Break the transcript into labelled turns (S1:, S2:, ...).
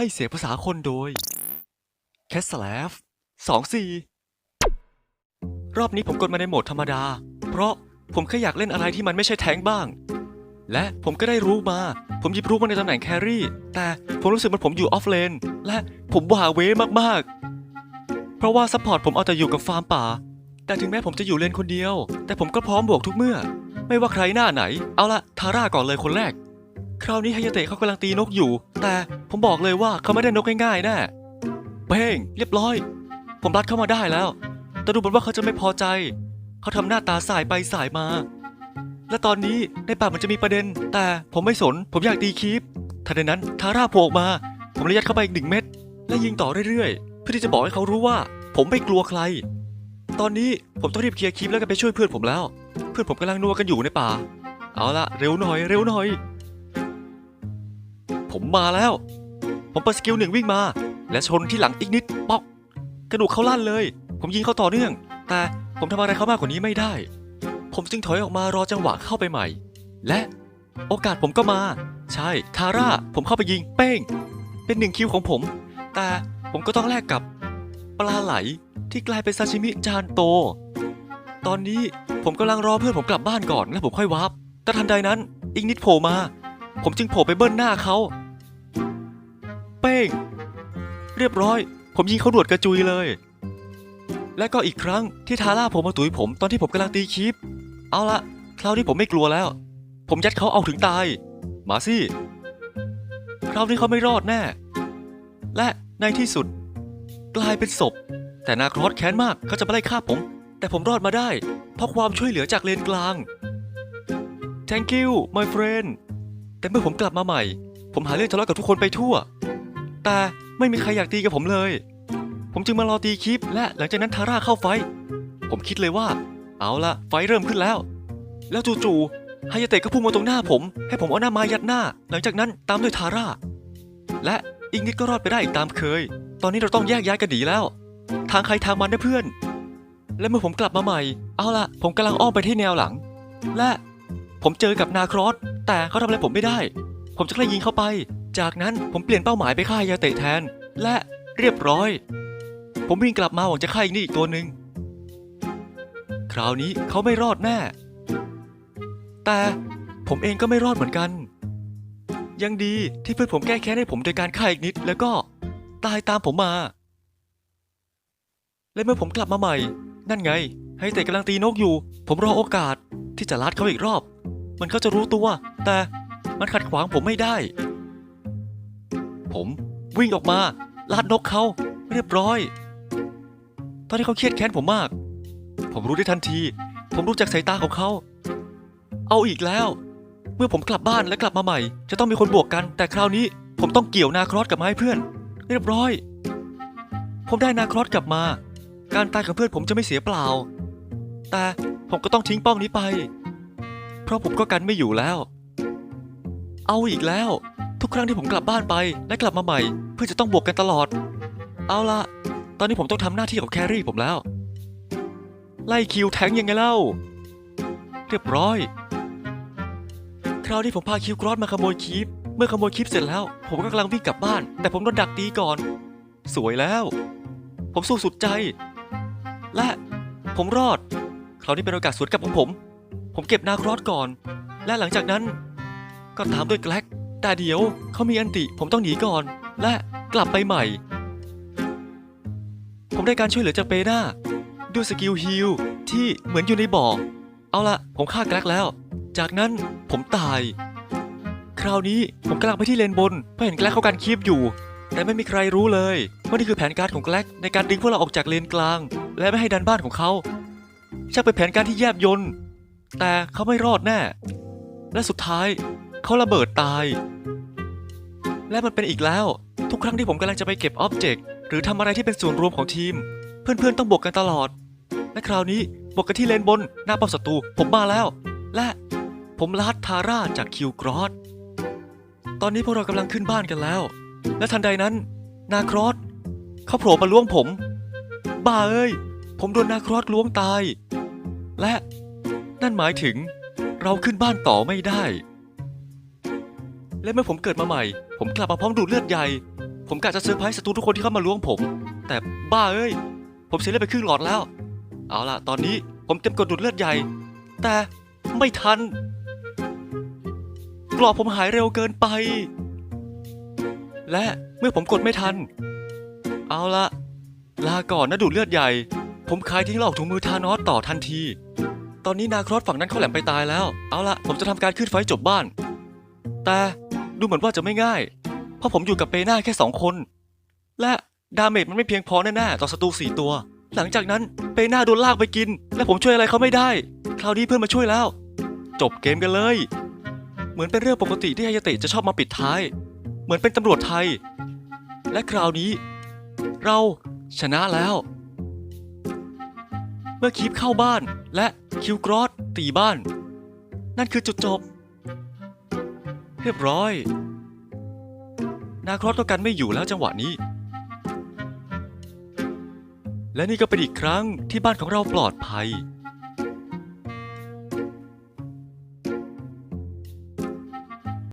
S1: ให้เสียภาษาคนโดย c a s l a v สองสี่รอบนี้ผมกดมาในโหมดธรรมดา เพราะผมแค่อยากเล่นอะไรที่มันไม่ใช่แทงบ้าง และผมก็ได้รู้มา ผมหยิบรู้มาในตำแหน่งแครี่ แต่ผมรู้สึกมันผมอยู่ออฟเลน และผมว่าเวมากๆ เพราะว่าซัพพอร์ตผมเอาแต่อยู่กับฟาร์มป่า แต่ถึงแม้ผมจะอยู่เลนคนเดียว แต่ผมก็พร้อมบวกทุกเมื่อ ไม่ว่าใครหน้าไหน เอาละทาร่าก่อนเลยคนแรก คราวนี้ไฮยาเตะเขากำลังตีนกอยู่ แต่ผมบอกเลยว่าเขาไม่ได้นกง่ายๆแน่เป้งเรียบร้อย ผมรัดเข้ามาได้แล้ว แต่ดูเหมือนว่าเขาจะไม่พอใจ เขาทำหน้าตาสายไปสายมา และตอนนี้ในป่ามันจะมีประเด็น แต่ผมไม่สน ผมอยากตีคีปทันใดนั้นทาร่าโผล่ออกมา ผมเลยยัดเข้าไปอีกหนึ่งเม็ดและยิงต่อเรื่อยๆ เพื่อที่จะบอกให้เขารู้ว่า ผมไม่กลัวใคร ตอนนี้ผมต้องรีบเคลียร์คีปแล้วก็ไปช่วยเพื่อนผมแล้ว เพื่อนผมกำลังนัวกันอยู่ในป่า เอาละเร็วหน่อย เร็วหน่อย ผมมาแล้ว ผมเปิดสกิลหนึ่งวิ่งมา และชนที่หลังอีกนิดป๊อก กระดูกเขาลั่นเลย ผมยิงเขาต่อเนื่อง แต่ผมทำอะไรเขามากกว่านี้ไม่ได้ ผมจึงถอยออกมารอจังหวะเข้าไปใหม่ และโอกาสผมก็มา ใช่ทาร่าผมเข้าไปยิงเป้ง เป็นหนึ่งคิวของผม แต่ผมก็ต้องแลกกับ ปลาไหลที่กลายเป็นซาชิมิจานโต ตอนนี้ผมกำลังรอเพื่อนผมกลับบ้านก่อนแล้วผมค่อยวาร์ปแต่ทันใดนั้น อีกนิดโผล่มา ผมจึงโผล่ไปเบิ้ลหน้าเขา เป้ง เรียบร้อย ผมยิงเขาดวดกระจุยเลย และก็อีกครั้งที่ทาร่าผมมาตุยผมตอนที่ผมกำลังตีคีปเอาละคราวนี้ผมไม่กลัวแล้ว ผมยัดเขาเอาถึงตาย มาสิคราวนี้เขาไม่รอดแน่ และในที่สุด กลายเป็นศพ แต่นาครอสแค้นมากเขาจะมาไล่ฆ่าผม แต่ผมรอดมาได้ เพราะความช่วยเหลือจากเลนกลาง thank you my friend แต่เมื่อผมกลับมาใหม่ ผมหาเรื่องทะเลาะกับทุกคนไปทั่ว แต่ไม่มีใครอยากตีกับผมเลย ผมจึงมารอตีคลิป และหลังจากนั้นทาร่าเข้าไฟ ผมคิดเลยว่า เอาละไฟเริ่มขึ้นแล้ว แล้วจู่ๆไฮยาเตะก็พุ่งมาตรงหน้าผม ให้ผมเอาหน้ามายัดหน้า หลังจากนั้นตามด้วยทาร่า และอีกนิดก็รอดไปได้อีกตามเคย ตอนนี้เราต้องแยกย้ายกันหนีแล้ว ทางใครทางมันนะเพื่อน และเมื่อผมกลับมาใหม่ เอาละผมกำลังอ้อมไปที่แนวหลัง และผมเจอกับนาครอส แต่เขาทำอะไรผมไม่ได้ ผมจะแค่ยิงเข้าไป จากนั้นผมเปลี่ยนเป้าหมายไปฆ่ายาเตะแทน และเรียบร้อย ผมวิ่งกลับมาหวังจะฆ่าอีกนี่อีกตัวหนึ่งคราวนี้เขาไม่รอดแน่ แต่ผมเองก็ไม่รอดเหมือนกัน ยังดีที่เพื่อนผมแก้แค้นให้ผมโดยการฆ่าอีกนิด แล้วก็ตายตามผมมา และเมื่อผมกลับมาใหม่ นั่นไง ให้เตะกำลังตีนกอยู่ ผมรอโอกาสที่จะลัดเขาอีกรอบ มันเขาจะรู้ตัว แต่มันขัดขวางผมไม่ได้ ผมวิ่งออกมาลาดนกเขาเรียบร้อย ตอนที่เขาเครียดแค้นผมมาก ผมรู้ได้ทันที ผมรู้จากสายตาของเขา เอาอีกแล้ว เมื่อผมกลับบ้านและกลับมาใหม่ จะต้องมีคนบวกกัน แต่คราวนี้ผมต้องเกี่ยวนาครอสกลับมาให้เพื่อน เรียบร้อย ผมได้นาครอสกลับมา การตายของเพื่อนผมจะไม่เสียเปล่า แต่ผมก็ต้องทิ้งป้อมนี้ไป เพราะผมก็กันไม่อยู่แล้ว เอาอีกแล้ว ทุกครั้งที่ผมกลับบ้านไปและกลับมาใหม่ เพื่อจะต้องบวกกันตลอด เอาละตอนนี้ผมต้องทำหน้าที่ของแครี่ผมแล้ว ไล่คิวแทงยังไงเล่า เรียบร้อย คราวนี้ผมพาคิวกรอสมาขโมยคลิปเมื่อขโมยคลิปเสร็จแล้ว ผมก็กำลังวิ่งกลับบ้าน แต่ผมโดนดักตีก่อน สวยแล้ว ผมสู้สุดใจ และผมรอด คราวนี้เป็นโอกาสสวนกลับของผม ผมเก็บนาครอสก่อน และหลังจากนั้น ก็ตามด้วยแกล็กแต่เดี๋ยวเขามีอันติผมต้องหนีก่อน และกลับไปใหม่ ผมได้การช่วยเหลือจากเปด้าด้วยสกิลฮิลที่เหมือนอยู่ในบ่อ เอาละผมฆ่าแกล็กแล้ว จากนั้นผมตาย คราวนี้ผมกำลังไปที่เลนบนเพราะเห็นแกล็กเขาการคีบอยู่ แต่ไม่มีใครรู้เลยว่านี่คือแผนการของแกล็กในการดึงพวกเราออกจากเลนกลาง และไม่ให้ดันบ้านของเขาช่างเป็นแผนการที่แยบยนต์ แต่เขาไม่รอดแน่ และสุดท้ายเขาระเบิดตาย และมันเป็นอีกแล้ว ทุกครั้งที่ผมกำลังจะไปเก็บอ็อบเจกต์หรือทำอะไรที่เป็นส่วนรวมของทีม เพื่อนๆต้องบวกกันตลอด และคราวนี้บวกกันที่เลนบนหน้าป้อมศัตรูผมมาแล้ว และผมลาดทาร่าจากคิวกรอสตอนนี้พวกเรากำลังขึ้นบ้านกันแล้ว และทันใดนั้น นาครอสเขาโผล่มาล้วงผม บ้าเอ้ย ผมโดนนาครอสล้วงตาย และ นั่นหมายถึงเราขึ้นบ้านต่อไม่ได้ และเมื่อผมเกิดมาใหม่ ผมกลับมาพร้อมดูดเลือดใหญ่ ผมกะจะเซอร์ไพรส์ศัตรูทุกคนที่เข้ามาล้วงผม แต่บ้าเอ้ย ผมเสียเลือดไปครึ่งหลอดแล้ว เอาล่ะ ตอนนี้ผมเต็มกดดูดเลือดใหญ่ แต่ไม่ทันกรอบผมหายเร็วเกินไป และเมื่อผมกดไม่ทัน เอาละลาก่อนนะดูดเลือดใหญ่ ผมคายทิ้งหลอกถุงมือทานอสต่อทันที ตอนนี้นาครอสฝั่งนั้นเขาแหลมไปตายแล้ว เอาละผมจะทำการขึ้นไฟจบบ้าน แต่ดูเหมือนว่าจะไม่ง่าย เพราะผมอยู่กับเปน่าแค่สองคน และดาเมจมันไม่เพียงพอแน่ๆต่อศัตรูสี่ตัว หลังจากนั้นเปน่าโดนลากไปกิน และผมช่วยอะไรเขาไม่ได้ คราวนี้เพื่อนมาช่วยแล้ว จบเกมกันเลย เหมือนเป็นเรื่องปกติที่ฮายาเตะจะชอบมาปิดท้าย เหมือนเป็นตำรวจไทย และคราวนี้ เราชนะแล้ว เมื่อคีบเข้าบ้านและคิวกรอสตีบ้าน นั่นคือจุดจบ เรียบร้อย นาครอสก็กันไม่อยู่แล้วจังหวะนี้ และนี่ก็เป็นอีกครั้งที่บ้านของเราปลอดภัย